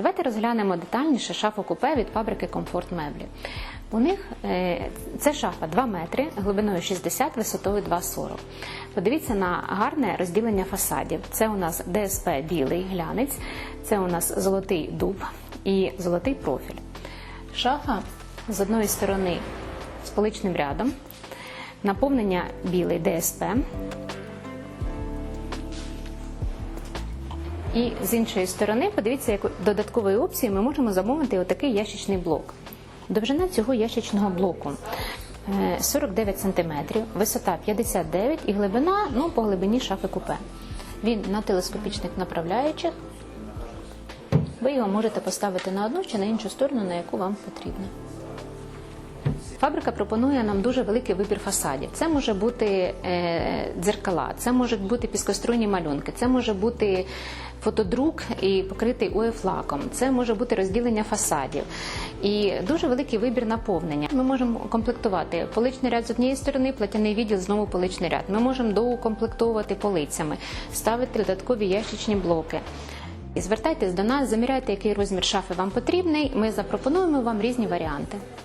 Давайте розглянемо детальніше шафу купе від фабрики Комфорт Меблі. У них е, це шафа 2 метри, глибиною 60, висотою 2,40. Подивіться на гарне розділення фасадів. Це у нас ДСП білий глянець, це у нас золотий дуб і золотий профіль. Шафа з одної сторони з поличним рядом, наповнення білий ДСП. І з іншої сторони, подивіться, як додатковою опцією ми можемо замовити отакий ящичний блок. Довжина цього ящичного блоку е, 49 см, висота 59 і глибина ну, по глибині шафи купе. Він на телескопічних направляючих. Ви його можете поставити на одну чи на іншу сторону, на яку вам потрібно. Фабрика пропонує нам дуже великий вибір фасадів. Це може бути е, дзеркала, це можуть бути піскоструйні малюнки, це може бути фотодрук і покритий УЕФ-лаком, це може бути розділення фасадів і дуже великий вибір наповнення. Ми можемо комплектувати поличний ряд з однієї сторони, платяний відділ знову поличний ряд. Ми можемо доукомплектовувати полицями, ставити додаткові ящичні блоки. І звертайтесь до нас, заміряйте, який розмір шафи вам потрібний. Ми запропонуємо вам різні варіанти.